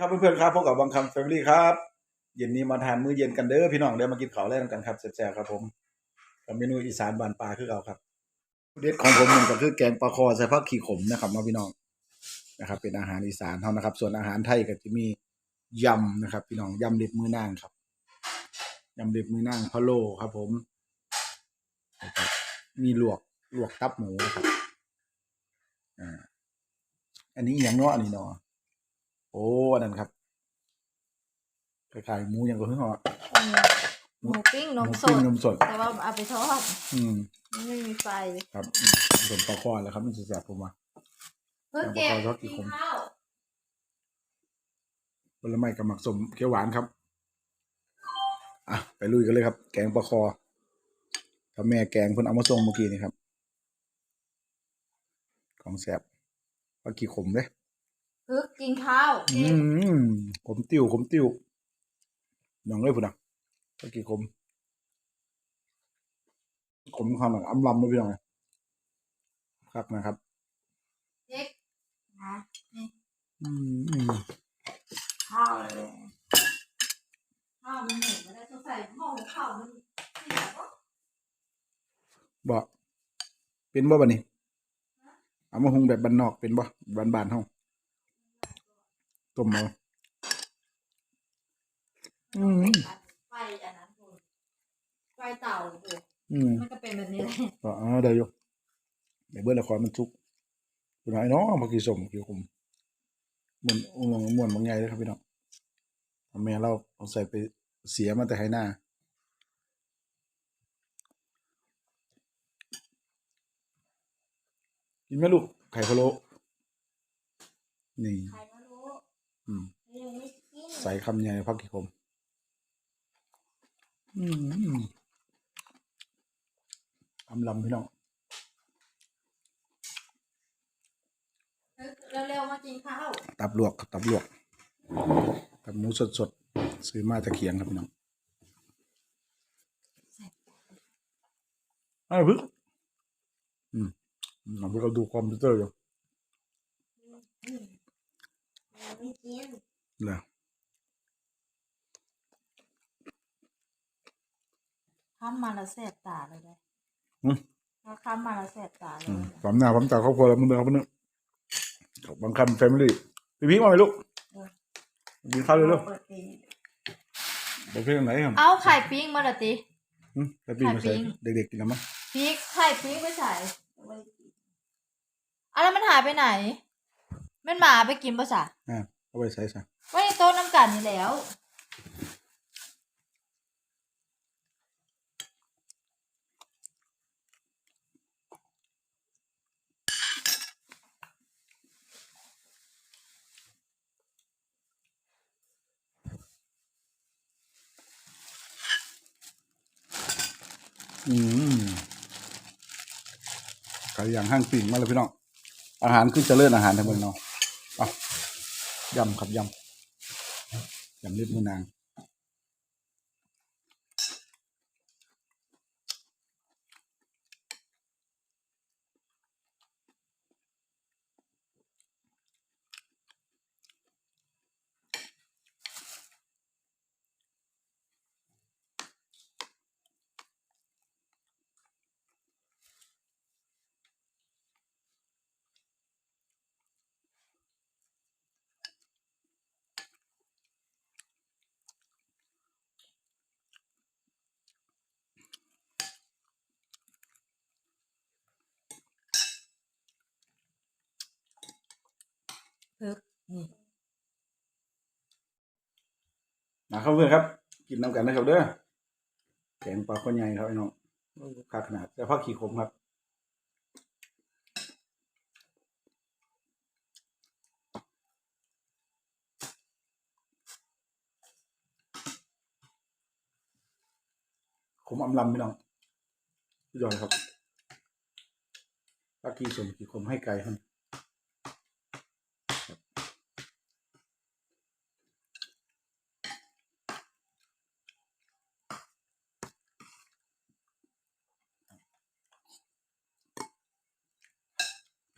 ครับเพื่อนๆครับพบกับบางคำแฟมิลี่ครับเย็นนี้มาทานมื้อเย็นกันเด้อพี่น้องเด้อมากินข้าวแลกกันครับแซ่บๆครับผมกับเมนูอีสานบานปลาคือเราครับเด็ดของผมมันก็คือแกงปลาคอใส่ผักขี้ขมนะครับมาพี่น้องนะครับ เป็นอาหารอีสานเท่านะครับ ส่วนอาหารไทยก็จะมียำนะครับ พี่น้องยำเล็บมือนางครับยำเล็บมือนางพะโล้ครับ ผมมีลวกลวกตับหมูนะครับอ่าอันนี้อย่างเนาะอันนี้เนาะ โอ้อันนั้นครับคล้ายๆหมูอย่างก็เพิ่งเหรอหมูปิ้งนหมมูสปิ้งดนมสด แต่ว่าเอาไปทอดอืมไม่มีไฟ ครับอืมส่วนปลาคอแล้วครับมันจะแสบผมว่าเพิ่งเก็บเอาไปทอดกี่กินขมข้าวผลไม้กับหมักสมเขียวหวานครับ อะ ไปลุยกันเลยครับ แกงปลาคอถ้าแม่แกงเพิ่นเอามาส่งเมื่อกี้นี่ครับ ของแสบปลากี่ขมเลย เพิ่งกินข้าวอืมขมติ้วขมติ้วน้องเลยพุ่นอะปลากี่ขมขมข้าวหนังอำลำเลยพี่น้องครับนะครับเด็กนะอืมอืมข้าวเลยข้าวมันเห็นมันได้ต้องใส่หม้อหุงข้าวมันเสียปะบ่เป็นบ่บัดนี้เอามาหุงแบบบ้านนอกเป็นบ่บ้านๆเฮา ต้มเอาอืมไฟอันนั้นคุณไฟเต่าคุณอืมมันก็เป็นแบบนี้แหละก็อ๋อได้อยู่เดี๋ยวเบิ่งละครมันสุกคุณนายเนาะเมื่อกี้สมกี่คุมม่วนม่วนม่วนบางใหญ่เลยครับพี่น้องแม่เราเอาใส่ไปเสียมาแต่ให้หน้ากินไหมลูกไข่พะโล้นี่ ใครไม่รู้อืมยังไม่กินใส่คำใหญ่พักกี่คมอืมอำลำพี่น้องเร็วๆมากินข้าวตับลวกครับตับลวกตับหมูสดสดๆซื้อมาตะเคียงครับพี่น้องไอ้พึ่งอืมเราไปดูคอมพิวเตอร์อยู่ไม่กิ นเลยข้ามมาแล้วแสบตาเลยเลยอืมถ้าข้ามมาแล้วแสบตาเลยอืมความหน้าความตาครอบครัวเรามึงเดินครับพี่น้องขอบบางคำแฟมิลี่พี่พิงมาไหมลูกกินข้าวเร็วเปิดเพลงๆเดี๋ยวเพื่อนไหนครับเอาไข่ปิ้งมาละติอืมแล้วปีนมาใส่ไข่ปิ้งเด็กๆกินแล้วมั้งพริกไข่ปิ้งไปใส่อะแล้วมันหายไปไหน แม่นหมาไปกินปะสะอ่าเอาไปใส่ซะไว้ในโต๊ะน้ำกันนี่แล้วอืมไก่ย่างห้างปิ่งมาเลยพี่น้อง อาหารคือเจะเลื่อนอาหารทั้งหมดเนาะ อะยำครับยำยำเล็บมือนาง นี่นะครับเพื่อนครับกินน้ำกันนะครับเด้อแกงปลาข้อใหญ่ครับไอ้น้องขาขนาดแต่พักขี่ขมครับขมอำลำพี่น้องยอยครับพักขี่สมขี่ขมให้ไก่ครับ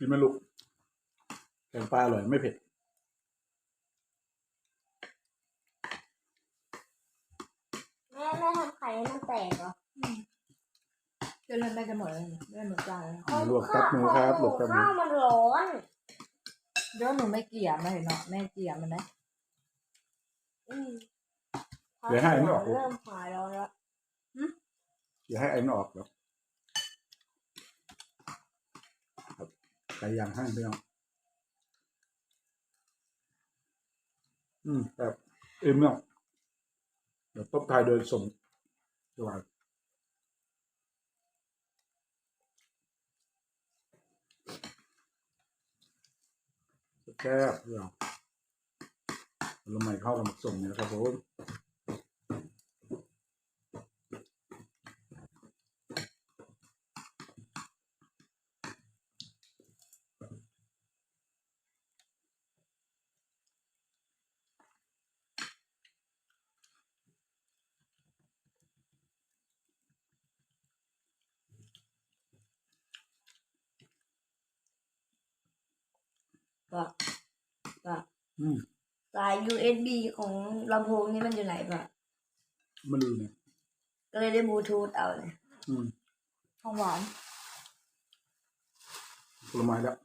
ินไหมลูกแกงปลาอร่อยไม่เผ็ดแม่แม่ทำไข่ให้มันแตกเหรอเดี๋เริ่มได้จะหมดแล้วเนี่ยแม่มหมดจานแล้วลวกตับหมูครับลวกตับหมูข้าวมันร้อนเดี๋ยวหนูไม่เกลี่ยมาเห็นเนาะแม่เกลี่ยมันนะมเดี๋ยวให้ไอ้มันออกเริ่มหายร้อนแล้ว อยวให้ไอ้มันออกเดี๋ว ไก่ย่างห้างเดียวอืมแบบเอ็มเนาะเดี๋ยวตบท้ายโดยส่งตัวแค่บเรื่องผลไม้เข้ากันส่งเนี่ยนะครับผม ปะปะอืมสาย USB ของลำโพงนี่มันอยู่ไหนปะมันดูเนี่ยก็เลยได้บลูทูธเอาเลยอืมของหวานผลไม้แล้ว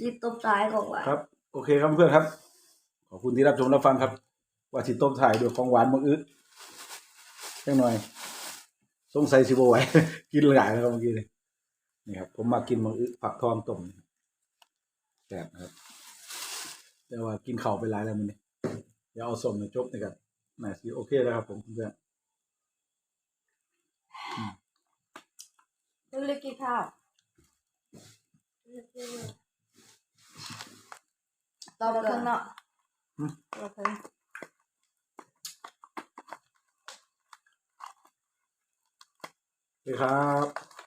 รีบตบท้ายของหวานครับ โอเคครับเพื่อนครับ ขอบคุณที่รับชมรับฟังครับ ว่าที่ต้มถ่ายด้วยของหวานมังอึดจังหน่อย สงสัยสิบไหว กินหลายแล้วครับเมื่อกี้เลยนี่ครับ ผมมากินมังอึผักทองต้มแซ่บนะครับ แต่ว่ากินเข่าวไปหลายแล้วมันนี่เดี๋ยวเอาส้มในจบนี่กันน่าสิโอเคแล้วครับผมเพื่อนลูกเล็กกินข้าวต่อไปเครื่องเนาะต่อไปเครื่องโอเคครับ